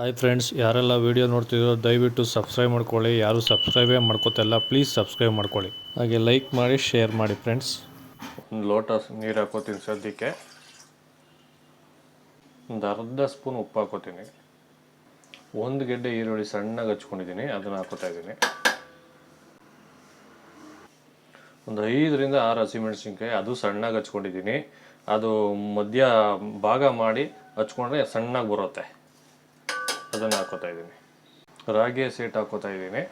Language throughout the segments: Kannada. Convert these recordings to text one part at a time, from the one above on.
ಹಾಯ್ ಫ್ರೆಂಡ್ಸ್, ಯಾರೆಲ್ಲ ವೀಡಿಯೋ ನೋಡ್ತಿದ್ರು ದಯವಿಟ್ಟು ಸಬ್ಸ್ಕ್ರೈಬ್ ಮಾಡ್ಕೊಳ್ಳಿ. ಯಾರು ಸಬ್ಸ್ಕ್ರೈಬೇ ಮಾಡ್ಕೋತಿಲ್ಲ ಪ್ಲೀಸ್ ಸಬ್ಸ್ಕ್ರೈಬ್ ಮಾಡ್ಕೊಳ್ಳಿ. ಹಾಗೆ ಲೈಕ್ ಮಾಡಿ ಶೇರ್ ಮಾಡಿ ಫ್ರೆಂಡ್ಸ್ ಒಂದು ಲೋಟ ನೀರು ಹಾಕೋತೀನಿ ಸದ್ಯಕ್ಕೆ. ಒಂದು ಅರ್ಧ ಸ್ಪೂನ್ ಉಪ್ಪು ಹಾಕೋತೀನಿ. ಒಂದು ಗೆಡ್ಡೆ ಈರುಳ್ಳಿ ಸಣ್ಣಗೆ ಹಚ್ಕೊಂಡಿದ್ದೀನಿ, ಅದನ್ನು ಹಾಕೋತಾ ಇದ್ದೀನಿ. ಒಂದು ಐದರಿಂದ ಆರು ಹಸಿಮೆಣಸಿನ್ಕಾಯಿ ಅದು ಸಣ್ಣಗೆ ಹಚ್ಕೊಂಡಿದ್ದೀನಿ. ಅದು ಮಧ್ಯ ಭಾಗ ಮಾಡಿ ಹಚ್ಕೊಂಡ್ರೆ ಸಣ್ಣಗೆ ಬರುತ್ತೆ. ಅದನ್ನು ಹಾಕೋತಾ ಇದ್ದೀನಿ. ರಾಗಿ ಸೀಟ್ ಹಾಕೋತಾ ಇದ್ದೀನಿ.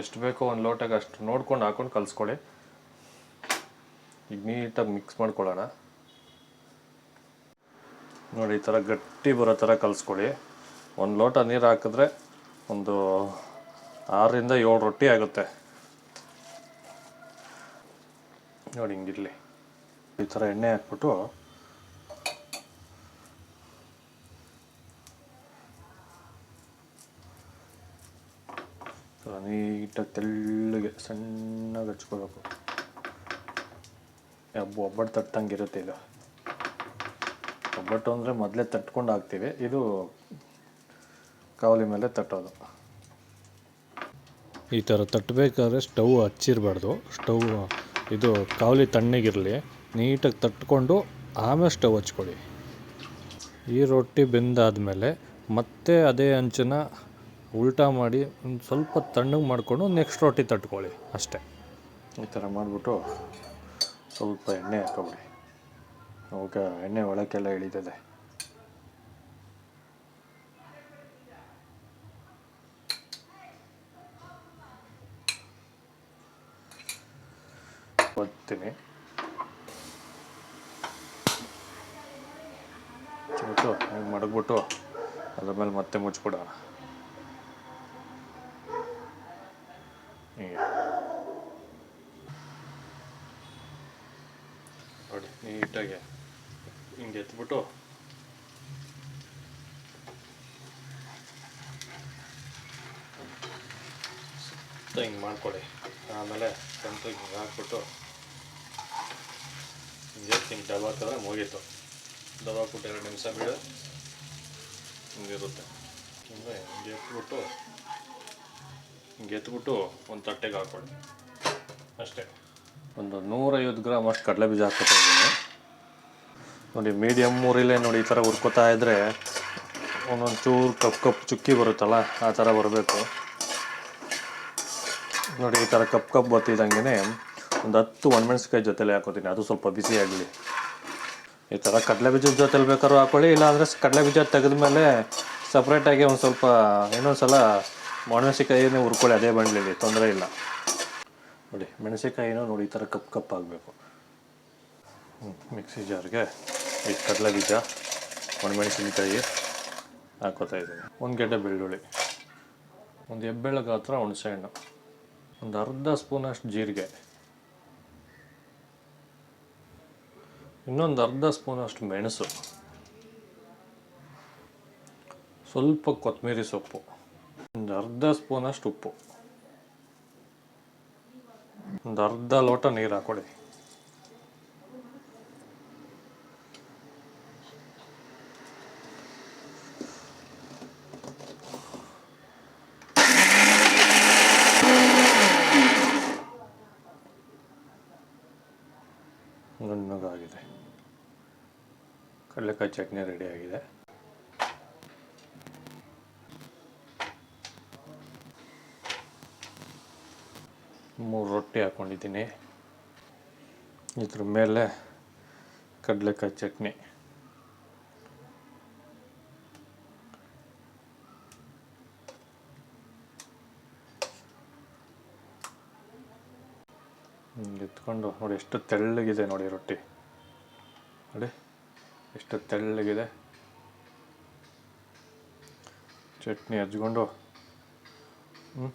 ಎಷ್ಟು ಬೇಕೋ ಒಂದು ಲೋಟಕ್ಕೆ ಅಷ್ಟು ನೋಡ್ಕೊಂಡು ಹಾಕೊಂಡು ಕಲಿಸ್ಕೊಳ್ಳಿ. ಈಗ ನೀಟಾಗಿ ಮಿಕ್ಸ್ ಮಾಡ್ಕೊಳ್ಳೋಣ. ನೋಡಿ, ಈ ಥರ ಗಟ್ಟಿ ಬರೋ ಥರ ಕಲಿಸ್ಕೊಳ್ಳಿ. ಒಂದು ಲೋಟ ನೀರು ಹಾಕಿದ್ರೆ ಒಂದು ಆರರಿಂದ ಏಳು ರೊಟ್ಟಿ ಆಗುತ್ತೆ. ನೋಡಿ, ಹಿಂಗಿರಲಿ. ಈ ಥರ ಎಣ್ಣೆ ಹಾಕ್ಬಿಟ್ಟು ಥರ ನೀಟಾಗಿ ತೆಳ್ಳಗೆ ಸಣ್ಣಗೆ ಹಚ್ಕೋಬೇಕು. ಒಬ್ಬ ಒಬ್ಬಟ್ಟು ತಟ್ಟಂಗಿರುತ್ತೆ ಇದು ಒಬ್ಬಟ್ಟು ಅಂದರೆ ಮೊದಲೇ ತಟ್ಕೊಂಡು ಹಾಕ್ತೀವಿ. ಇದು ಕಾವಲಿ ಮೇಲೆ ತಟ್ಟೋದು. ಈ ಥರ ತಟ್ಟಬೇಕಾದ್ರೆ ಸ್ಟವ್ ಹಚ್ಚಿರಬಾರ್ದು. ಸ್ಟವ್, ಇದು ಕಾವಲಿ ತಣ್ಣಗಿರಲಿ, ನೀಟಾಗಿ ತಟ್ಕೊಂಡು ಆಮೇಲೆ ಸ್ಟವ್ ಹಚ್ಕೊಳ್ಳಿ. ಈ ರೊಟ್ಟಿ ಬೆಂದಾದಮೇಲೆ ಮತ್ತೆ ಅದೇ ಹಂಚನ್ನ ಉಲ್ಟಾ ಮಾಡಿ ಒಂದು ಸ್ವಲ್ಪ ತಣ್ಣಗೆ ಮಾಡಿಕೊಂಡು ನೆಕ್ಸ್ಟ್ ರೊಟ್ಟಿ ತಟ್ಕೊಳ್ಳಿ ಅಷ್ಟೇ. ಈ ಥರ ಮಾಡಿಬಿಟ್ಟು ಸ್ವಲ್ಪ ಎಣ್ಣೆ ಹಾಕೊಬಿಡಿ ಅವಾಗ ಎಣ್ಣೆ ಒಳಕ್ಕೆಲ್ಲ ಇಳಿತದೆ ಹಿಂಗೆ ಮಡಗ್ಬಿಟ್ಟು ಅದ್ರ ಮೇಲೆ ಮತ್ತೆ ಮುಚ್ಬಿಡೋಣ ಹೀಗೆ ನೋಡಿ, ನೀಟಾಗಿ ಹಿಂಗೆ ಎತ್ಬಿಟ್ಟು. ಹಿಂಗೆ ಮಾಡ್ಕೊಳ್ಳಿ. ಆಮೇಲೆ ಸಂತ ಹಿಂಗೆ ಹಾಕ್ಬಿಟ್ಟು ಹಿಂಗೆ ಹಿಂಗೆ ಡಬಾ ಹಾಕಿದ್ರೆ ಮುಗೀತು. ಡಬಾ ಹಾಕ್ಬಿಟ್ಟು ಎರಡು ನಿಮಿಷ ಬಿಡು. ಹಿಂಗಿರುತ್ತೆ. ಹಿಂಗೆ ಹಿಂಗೆ ಎತ್ಬಿಟ್ಟು ಹಿಂಗೆ ಎತ್ಬಿಟ್ಟು ಒಂದು ತಟ್ಟೆಗೆ ಹಾಕ್ಕೊಳ್ಳಿ. ಅಷ್ಟೇ. ಒಂದು ನೂರೈವತ್ತು ಗ್ರಾಮ್ ಅಷ್ಟು ಕಡಲೆ ಬೀಜ ಹಾಕ್ಕೊತಾ ಇದ್ದೀನಿ. ನೋಡಿ ಮೀಡಿಯಮ್ ಊರಿಲೇ ನೋಡಿ, ಈ ಥರ ಹುರ್ಕೋತಾ ಇದ್ದರೆ ಒಂದೊಂದು ಚೂರು ಕಪ್ ಕಪ್ ಚುಕ್ಕಿ ಬರುತ್ತಲ್ಲ, ಆ ಥರ ಬರಬೇಕು. ನೋಡಿ, ಈ ಥರ ಕಪ್ ಕಪ್ ಬರ್ತಿದ್ದಂಗೆ ಒಂದು ಹತ್ತು ಒಣಮೆಣಸಿಕಾಯಿ ಜೊತೆಲೆ ಹಾಕೋತೀನಿ. ಅದು ಸ್ವಲ್ಪ ಬಿಸಿ ಆಗಲಿ. ಈ ಥರ ಕಡಲೆ ಬೀಜದ ಜೊತೆಲಿ ಬೇಕಾದ್ರೂ ಹಾಕೊಳ್ಳಿ, ಇಲ್ಲಾಂದರೆ ಕಡಲೆ ಬೀಜ ತೆಗೆದ ಮೇಲೆ ಸಪ್ರೇಟಾಗಿ ಒಂದು ಸ್ವಲ್ಪ ಇನ್ನೊಂದು ಸಲ ಒಣಮೆಣ್ಸಿಕಾಯಿನೇ ಹುರ್ಕೊಳ್ಳಿ, ಅದೇ ಬಂಡ್ಲಿಲಿ ತೊಂದರೆ ಇಲ್ಲ. ನೋಡಿ ಮೆಣಸಿಕಾಯಿನೂ ನೋಡಿ, ಈ ಥರ ಕಪ್ ಕಪ್ ಆಗಬೇಕು. ಮಿಕ್ಸಿ ಜಾರ್ಗೆ ಈ ಕಡಲೆ ಬೀಜ ಒಣಮೆಣಸಿನಕಾಯಿ ಹಾಕೋತಾ ಇದ್ದೀನಿ. ಒಂದು ಗೆಡ್ಡೆ ಬೆಳ್ಳುಳ್ಳಿ. ಒಂದು ಹೆಬ್ಬೆಳ್ಳ ಗಾತ್ರ ಹುಣಸೆಹಣ್ಣು ಒಂದು ಅರ್ಧ ಸ್ಪೂನಷ್ಟು ಜೀರಿಗೆ. ಇನ್ನೊಂದು ಅರ್ಧ ಸ್ಪೂನಷ್ಟು ಮೆಣಸು. ಸ್ವಲ್ಪ ಕೊತ್ತಂಬರಿ ಸೊಪ್ಪು. ಒಂದು ಅರ್ಧ ಸ್ಪೂನಷ್ಟು ಉಪ್ಪು. ಒಂದು ಅರ್ಧ ಲೋಟ ನೀರು ಹಾಕೊಳ್ಳಿ ನುಣ್ಣಗಾಗಿದೆ. ಕಡಲೆಕಾಯಿ ಚಟ್ನಿ ರೆಡಿ ಮೂರು ರೊಟ್ಟಿ ಹಾಕ್ಕೊಂಡಿದ್ದೀನಿ ಇದ್ರ ಮೇಲೆ ಕಡಲೆಕಾಯಿ ಚಟ್ನಿ. ಎತ್ಕೊಂಡು ನೋಡಿ, ಎಷ್ಟು ತೆಳ್ಳಗಿದೆ ನೋಡಿ ರೊಟ್ಟಿ. ನೋಡಿ, ಎಷ್ಟು ತೆಳ್ಳಗಿದೆ. ಚಟ್ನಿ ಹಚ್ಕೊಂಡು ಹ್ಞೂ